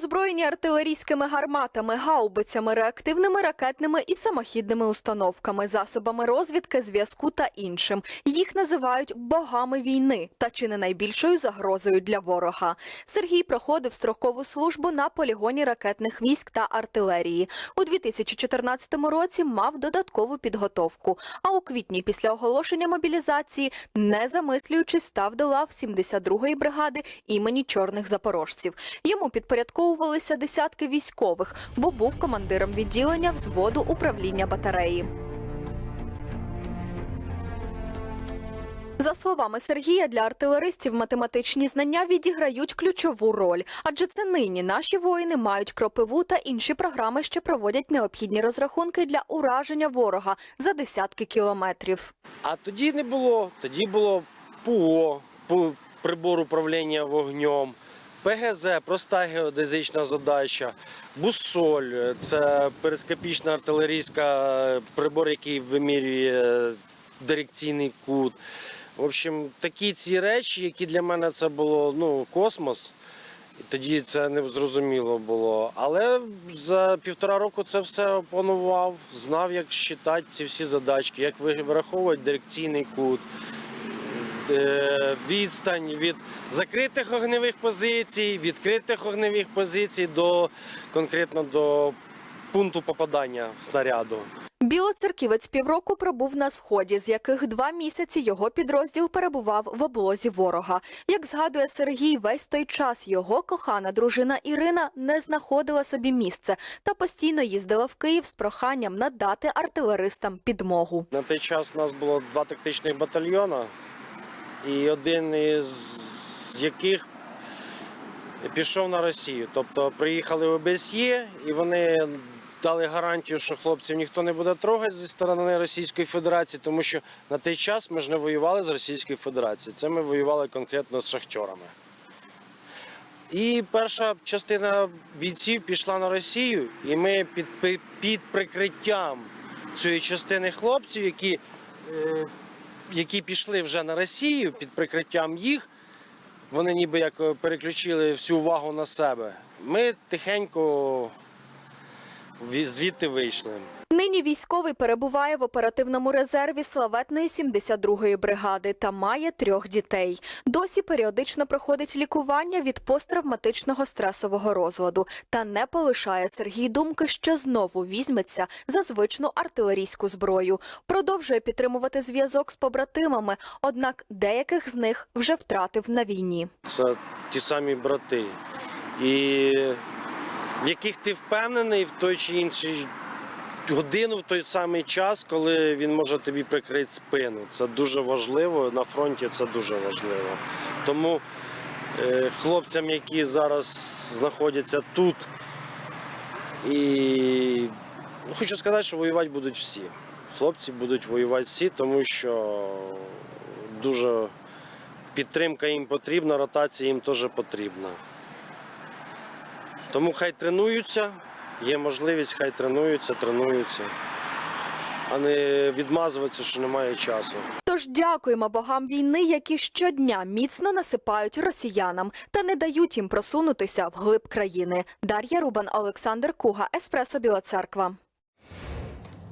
озброєні артилерійськими гарматами, гаубицями, реактивними ракетними і самохідними установками, засобами розвідки, зв'язку та іншим. Їх називають богами війни та чи не найбільшою загрозою для ворога. Сергій проходив строкову службу на полігоні ракетних військ та артилерії. У 2014 році мав додаткову підготовку. А у квітні, після оголошення мобілізації, не замислюючись, став до лав 72-ї бригади імені чорних запорожців. Йому підпорядковувалися десятки військових, бо був командиром відділення взводу управління батареї. За словами Сергія, для артилеристів математичні знання відіграють ключову роль, адже це нині наші воїни мають кропиву та інші програми, що проводять необхідні розрахунки для ураження ворога за десятки кілометрів. А тоді не було. Тоді було пу- прибор управління вогнем, ПГЗ, проста геодезична задача, бусоль, це перископічна артилерійська е, прибор, який вимірює дирекційний кут. В общем, такі ці речі, які для мене це було ну, космос. Тоді це не зрозуміло було. Але за півтора року це все опанував, знав, як считати ці всі задачки, як ви- вираховувати дирекційний кут, е, відстань від закритих огневих позицій, відкритих огневих позицій до конкретно до пункту попадання снаряду. Білоцерківець півроку пробув на сході, з яких два місяці його підрозділ перебував в облозі ворога. Як згадує Сергій, весь той час його кохана дружина Ірина не знаходила собі місце та постійно їздила в Київ з проханням надати артилеристам підмогу. На той час у нас було два тактичних батальйони, і один із яких пішов на Росію. Тобто приїхали в ОБСЄ і вони дали гарантію, що хлопців ніхто не буде трогати зі сторони Російської Федерації, тому що на той час ми ж не воювали з Російською Федерацією. Це ми воювали конкретно з шахтьорами. І перша частина бійців пішла на Росію, і ми під, під прикриттям цієї частини хлопців, які, е, які пішли вже на Росію, під прикриттям їх, вони ніби як е, переключили всю увагу на себе. Ми тихенько звідти вийшли. Нині військовий перебуває в оперативному резерві славетної 72-ї бригади та має трьох дітей. Досі періодично проходить лікування від посттравматичного стресового розладу та не полишає Сергій думки, що знову візьметься за звичну артилерійську зброю. Продовжує підтримувати зв'язок з побратимами, однак деяких з них вже втратив на війні. Це ті самі брати. І в яких ти впевнений в той чи інший годину, в той самий час, коли він може тобі прикрити спину. Це дуже важливо. На фронті це дуже важливо. Тому е, хлопцям, які зараз знаходяться тут, і хочу сказати, що воювати будуть всі. Хлопці будуть воювати всі, тому що дуже підтримка їм потрібна, ротація їм теж потрібна. Тому хай тренуються, є можливість, хай тренуються, тренуються, а не відмазуватися, що немає часу. Тож дякуємо богам війни, які щодня міцно насипають росіянам та не дають їм просунутися в глиб країни. Дар'я Рубан, Олександр Куга, Еспресо Біла Церква.